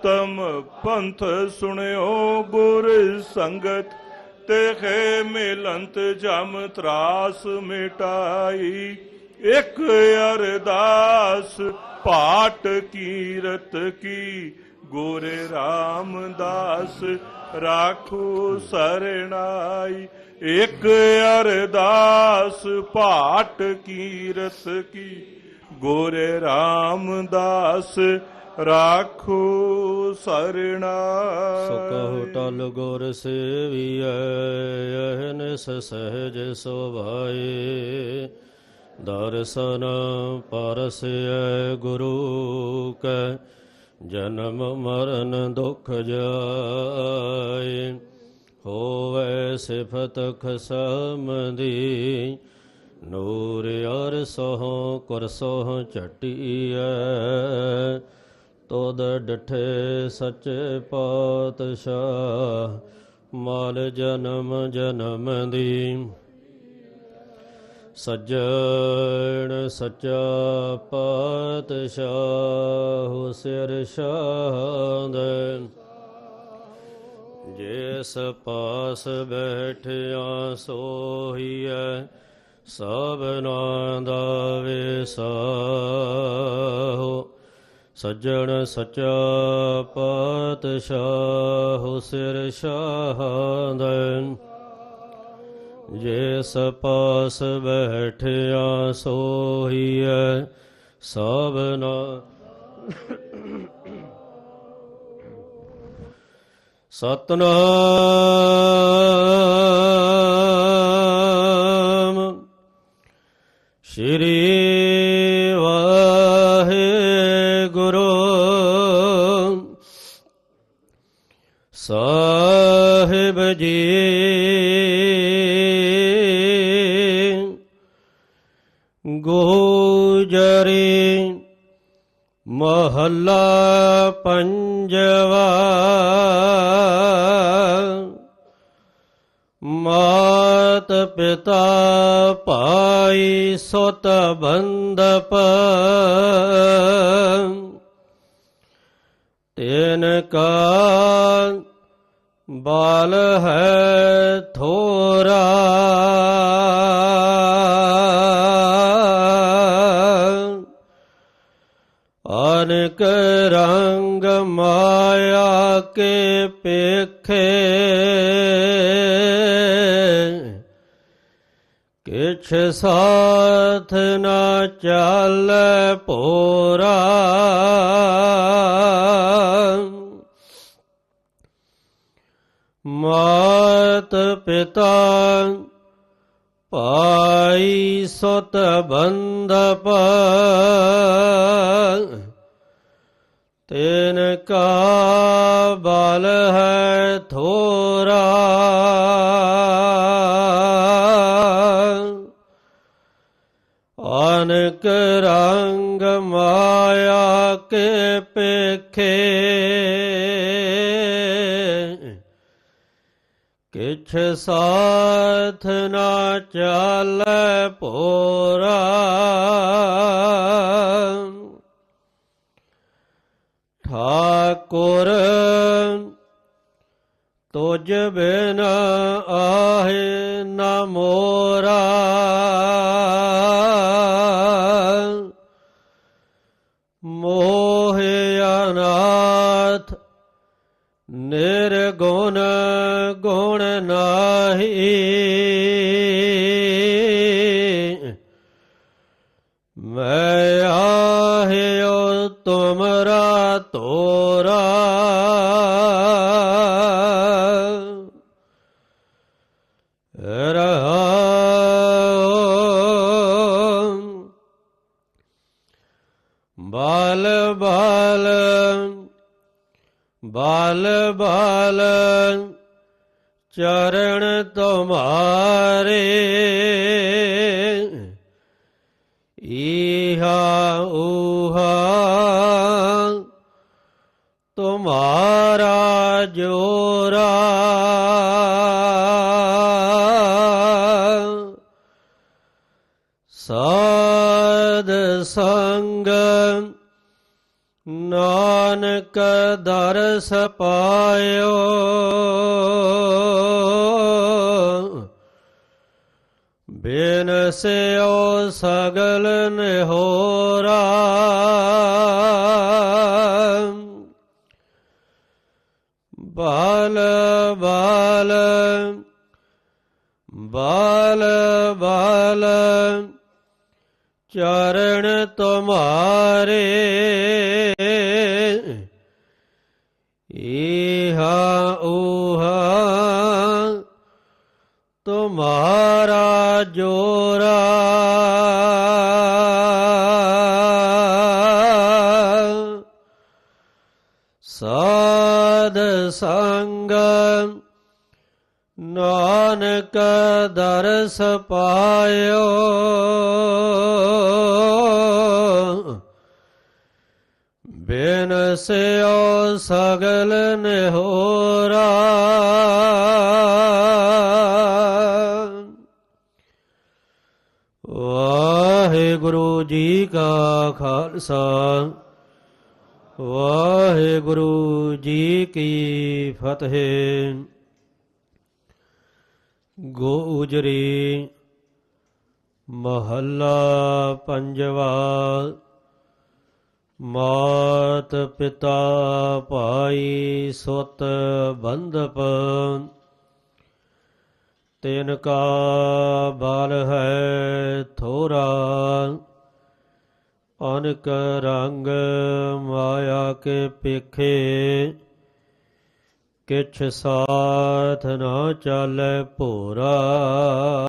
उत्तम पंथ सुनो गुर संगत तेहे मिलंत जम त्रास मिटाई। एक अरदास पाठ कीरत की, गोरे रामदास राखो शरणाई। एक अरदास पाठ कीरत की, गोरे रामदास ਰਾਖੋ ਸਰਣਾਈ ਸੋ ਕਹੋ ਟਲ ਗੁਰ ਸੇਵੀਐ ਅਹਨਿਸ ਸਹਿਜ ਸੁਭਾਏ। ਦਰਸ਼ਨ ਪਰਸੈ ਗੁਰੂ ਕੈ, ਜਨਮ ਮਰਨ ਦੁਖ ਜਾਏ। ਹੋਵੇ ਸਿਫਤ ਖਸਮ ਦੀ ਨੂਰ ਅਰ ਸੋਹ ਕੁਰ ਸੋਹ ਚਟੀਐ ਤੋਦ ਡਠੇ ਸੱਚੇ ਪਾਤਸ਼ਾਹ, ਮਾਲ ਜਨਮ ਜਨਮ ਦੀ। ਸੱਜਣ ਸੱਚਾ ਪਾਤਸ਼ਾਹ ਸਿਰ ਸ਼ਾਦ ਜਿਸ ਪਾਸ ਬੈਠਿਆ ਸੋਹੀਐ ਸਭਨਾ ਦਾ ਵਿਸਾਹੋ। ਸੱਜਣ ਸੱਚਾ ਪਾਤਸ਼ਾਹ ਸਿਰ ਸ਼ਾਹਦਨ। ਜੇ ਪਾਸ ਬੈਠਿਆ ਸੋਹੀਐ ਸਭਨਾ ਸਤਨਾਮ। ਸ਼੍ਰੀ ਸਾਹਿਬ ਜੀ। ਗੋਜਰੀ ਮਹੱਲਾ ਪੰਜਵਾ। ਮਾਤ ਪਿਤਾ ਭਾਈ ਸੁਤ ਬੰਦਪ ਤੈਨ ਕਾ ਬਾਲ ਹੈ ਥੋਰਾ। ਅਨਕ ਰੰਗ ਮਾਇਆ ਕੇ ਪੇਖੇ। ਕਿਛ ਸਾਥ ਨਾ ਚੱਲ ਪੋਰਾ। ਮਾਤ ਪਿਤਾ ਭਾਈ ਸੁਤ ਬੰਦਪ ਤੈਨ ਕਾ ਬਲ ਹੈ ਥੋਰਾ। ਅਨਕ ਰੰਗ ਮਾਇਆ ਕੇ ਪੇਖੇ। ਕਿਛ ਸਾਥ ਨਾ ਚੱਲ ਪੋਰਾ। ਠਾਕੁਰ ਤੁਜ ਬਿਨ ਆਹੇ ਨਾ ਮੋਰਾ। ਨਾਹੀ ਮੈਂ ਆਹਿਓ ਤੁਮਰਾ ਤੋਰਾ। ਰਹਾ ਬਾਲ ਬਾਲ ਬਾਲ ਬਾਲ। ਚਰਨ ਤੁਮਾਰੇ। ਈਹਾ ਊਹਾ ਤੁਮਾਰਾ ਜੋਰਾ। ਸਾਧ ਸੰਗ ਨਾਨਕ ਨਾਨਕ ਦਰਸ ਪਾਇਓ। ਬਿਨ ਸਿਓ ਸਗਲ ਨਿਹੋਰਾ। ਬਾਲ ਬਾਲ ਬਾਲ ਬਾਲ। ਚਰਨ ਤੁਮਾਰੇ। ਇਹਾ ਉਹਾ ਤੁਮਾਰਾ ਜੋਰਾ। ਸਾਧ ਸੰਗ ਨਾਨਕ ਦਰਸ ਪਾਇਓ। ਬਿਨ ਸਿਓ ਸਗਲ ਨਿਹੋਰਾ। ਵਾਹਿਗੁਰੂ ਜੀ ਕਾ ਖਾਲਸਾ। ਵਾਹਿਗੁਰੂ ਜੀ ਕੀ ਫਤਿਹ। ਗੋਜਰੀ ਮਹੱਲਾ ਪੰਜਵਾ, ਮਾਤ ਪਿਤਾ ਭਾਈ ਸੁਤ ਬੰਧਪ, ਤਿਨ ਕਾ ਬਲ ਹੈ ਥੋਰਾ, ਅਨਕ ਰੰਗ ਮਾਇਆ ਕੇ ਪੇਖੇ ਕਿਛ ਸਾਥ ਨਾ ਚਾਲੇ ਭੋਰਾ।